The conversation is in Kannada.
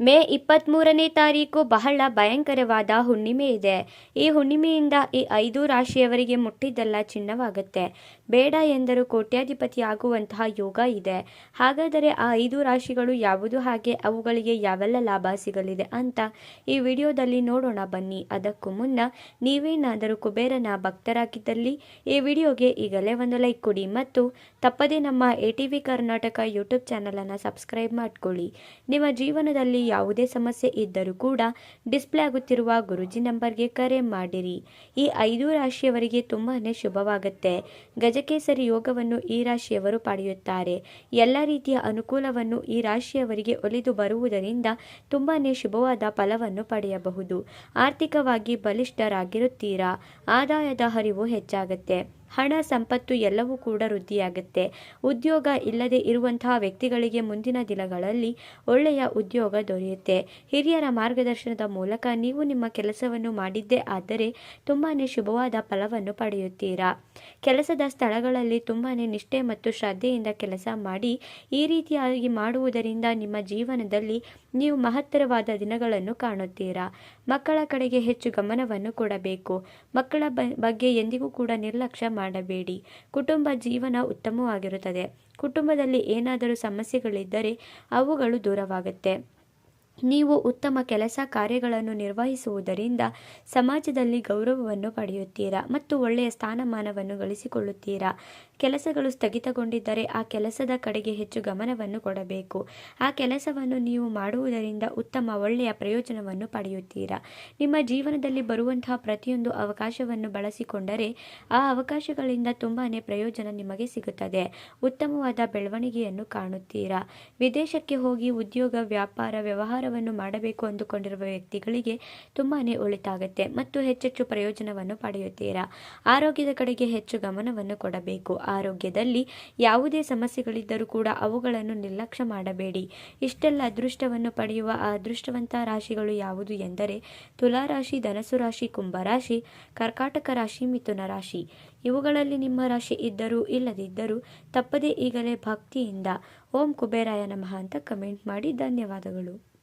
ಮೇ ಇಪ್ಪತ್ತ್ಮೂರನೇ ತಾರೀಕು ಬಹಳ ಭಯಂಕರವಾದ ಹುಣ್ಣಿಮೆ ಇದೆ. ಈ ಹುಣ್ಣಿಮೆಯಿಂದ ಈ ಐದು ರಾಶಿಯವರಿಗೆ ಮುಟ್ಟಿದ್ದೆಲ್ಲ ಚಿನ್ನವಾಗುತ್ತೆ. ಬೇಡ ಎಂದರೂ ಕೋಟ್ಯಾಧಿಪತಿ ಆಗುವಂತಹ ಯೋಗ ಇದೆ. ಹಾಗಾದರೆ ಆ ಐದು ರಾಶಿಗಳು ಯಾವುದು ಹಾಗೆ ಅವುಗಳಿಗೆ ಯಾವೆಲ್ಲ ಲಾಭ ಸಿಗಲಿದೆ ಅಂತ ಈ ವಿಡಿಯೋದಲ್ಲಿ ನೋಡೋಣ ಬನ್ನಿ. ಅದಕ್ಕೂ ಮುನ್ನ ನೀವೇನಾದರೂ ಕುಬೇರನ ಭಕ್ತರಾಗಿದ್ದಲ್ಲಿ ಈ ವಿಡಿಯೋಗೆ ಈಗಲೇ ಒಂದು ಲೈಕ್ ಕೊಡಿ ಮತ್ತು ತಪ್ಪದೇ ನಮ್ಮ A T V Karnataka YouTube ಚಾನಲನ್ನು ಸಬ್ಸ್ಕ್ರೈಬ್ ಮಾಡಿಕೊಳ್ಳಿ. ನಿಮ್ಮ ಜೀವನದಲ್ಲಿ ಯಾವುದೇ ಸಮಸ್ಯೆ ಇದ್ದರೂ ಕೂಡ ಡಿಸ್ಪ್ಲೇ ಆಗುತ್ತಿರುವ ಗುರುಜಿ ನಂಬರ್ಗೆ ಕರೆ ಮಾಡಿರಿ. ಈ ಐದು ರಾಶಿಯವರಿಗೆ ತುಂಬಾ ಶುಭವಾಗುತ್ತೆ. ಗಜಕೇಸರಿ ಯೋಗವನ್ನು ಈ ರಾಶಿಯವರು ಪಡೆಯುತ್ತಾರೆ. ಎಲ್ಲ ರೀತಿಯ ಅನುಕೂಲವನ್ನು ಈ ರಾಶಿಯವರಿಗೆ ಒಲಿದು ಬರುವುದರಿಂದ ತುಂಬಾ ಶುಭವಾದ ಫಲವನ್ನು ಪಡೆಯಬಹುದು. ಆರ್ಥಿಕವಾಗಿ ಬಲಿಷ್ಠರಾಗಿರುತ್ತೀರಾ? ಆದಾಯದ ಹರಿವು ಹೆಚ್ಚಾಗುತ್ತೆ. ಹಣ, ಸಂಪತ್ತು ಎಲ್ಲವೂ ಕೂಡ ವೃದ್ಧಿಯಾಗುತ್ತೆ. ಉದ್ಯೋಗ ಇಲ್ಲದೆ ಇರುವಂತಹ ವ್ಯಕ್ತಿಗಳಿಗೆ ಮುಂದಿನ ದಿನಗಳಲ್ಲಿ ಒಳ್ಳೆಯ ಉದ್ಯೋಗ ದೊರೆಯುತ್ತೆ. ಹಿರಿಯರ ಮಾರ್ಗದರ್ಶನದ ಮೂಲಕ ನೀವು ನಿಮ್ಮ ಕೆಲಸವನ್ನು ಮಾಡಿದ್ದೇ ಆದರೆ ತುಂಬಾ ಶುಭವಾದ ಫಲವನ್ನು ಪಡೆಯುತ್ತೀರಾ? ಕೆಲಸದ ಸ್ಥಳಗಳಲ್ಲಿ ತುಂಬಾ ನಿಷ್ಠೆ ಮತ್ತು ಶ್ರದ್ಧೆಯಿಂದ ಕೆಲಸ ಮಾಡಿ ಈ ರೀತಿಯಾಗಿ ಮಾಡುವುದರಿಂದ ನಿಮ್ಮ ಜೀವನದಲ್ಲಿ ನೀವು ಮಹತ್ತರವಾದ ದಿನಗಳನ್ನು ಕಾಣುತ್ತೀರಾ? ಮಕ್ಕಳ ಕಡೆಗೆ ಹೆಚ್ಚು ಗಮನವನ್ನು ಕೊಡಬೇಕು. ಮಕ್ಕಳ ಬಗ್ಗೆ ಎಂದಿಗೂ ಕೂಡ ನಿರ್ಲಕ್ಷ್ಯ ಮಾಡಬೇಡಿ. ಕುಟುಂಬ ಜೀವನ ಉತ್ತಮವಾಗಿರುತ್ತದೆ. ಕುಟುಂಬದಲ್ಲಿ ಏನಾದರೂ ಸಮಸ್ಯೆಗಳಿದ್ದರೆ ಅವುಗಳು ದೂರವಾಗುತ್ತೆ. ನೀವು ಉತ್ತಮ ಕೆಲಸ ಕಾರ್ಯಗಳನ್ನು ನಿರ್ವಹಿಸುವುದರಿಂದ ಸಮಾಜದಲ್ಲಿ ಗೌರವವನ್ನು ಪಡೆಯುತ್ತೀರಾ ಮತ್ತು ಒಳ್ಳೆಯ ಸ್ಥಾನಮಾನವನ್ನು ಗಳಿಸಿಕೊಳ್ಳುತ್ತೀರಾ? ಕೆಲಸಗಳು ಸ್ಥಗಿತಗೊಂಡಿದ್ದರೆ ಆ ಕೆಲಸದ ಕಡೆಗೆ ಹೆಚ್ಚು ಗಮನವನ್ನು ಕೊಡಬೇಕು. ಆ ಕೆಲಸವನ್ನು ನೀವು ಮಾಡುವುದರಿಂದ ಉತ್ತಮ ಒಳ್ಳೆಯ ಪ್ರಯೋಜನವನ್ನು ಪಡೆಯುತ್ತೀರಾ? ನಿಮ್ಮ ಜೀವನದಲ್ಲಿ ಬರುವಂತಹ ಪ್ರತಿಯೊಂದು ಅವಕಾಶವನ್ನು ಬಳಸಿಕೊಂಡರೆ ಆ ಅವಕಾಶಗಳಿಂದ ತುಂಬಾ ಪ್ರಯೋಜನ ನಿಮಗೆ ಸಿಗುತ್ತದೆ. ಉತ್ತಮವಾದ ಬೆಳವಣಿಗೆಯನ್ನು ಕಾಣುತ್ತೀರಾ? ವಿದೇಶಕ್ಕೆ ಹೋಗಿ ಉದ್ಯೋಗ, ವ್ಯಾಪಾರ ವ್ಯವಹಾರವನ್ನು ಮಾಡಬೇಕು ಅಂದುಕೊಂಡಿರುವ ವ್ಯಕ್ತಿಗಳಿಗೆ ತುಂಬಾ ಒಳಿತಾಗುತ್ತೆ ಮತ್ತು ಹೆಚ್ಚೆಚ್ಚು ಪ್ರಯೋಜನವನ್ನು ಪಡೆಯುತ್ತೀರಾ? ಆರೋಗ್ಯದ ಕಡೆಗೆ ಹೆಚ್ಚು ಗಮನವನ್ನು ಕೊಡಬೇಕು. ಆರೋಗ್ಯದಲ್ಲಿ ಯಾವುದೇ ಸಮಸ್ಯೆಗಳಿದ್ದರೂ ಕೂಡ ಅವುಗಳನ್ನು ನಿರ್ಲಕ್ಷ್ಯ ಮಾಡಬೇಡಿ. ಇಷ್ಟೆಲ್ಲ ಅದೃಷ್ಟವನ್ನು ಪಡೆಯುವ ಅದೃಷ್ಟವಂತ ರಾಶಿಗಳು ಯಾವುದು ಎಂದರೆ ತುಲಾರಾಶಿ, ಧನಸು ರಾಶಿ ಕುಂಭರಾಶಿ ಕರ್ಕಾಟಕ ರಾಶಿ, ಮಿಥುನ ರಾಶಿ. ಇವುಗಳಲ್ಲಿ ನಿಮ್ಮ ರಾಶಿ ಇದ್ದರೂ ಇಲ್ಲದಿದ್ದರೂ ತಪ್ಪದೇ ಈಗಲೇ ಭಕ್ತಿಯಿಂದ ಓಂ ಕುಬೇರಾಯ ನಮಃ ಅಂತ ಕಮೆಂಟ್ ಮಾಡಿ ಧನ್ಯವಾದಗಳು.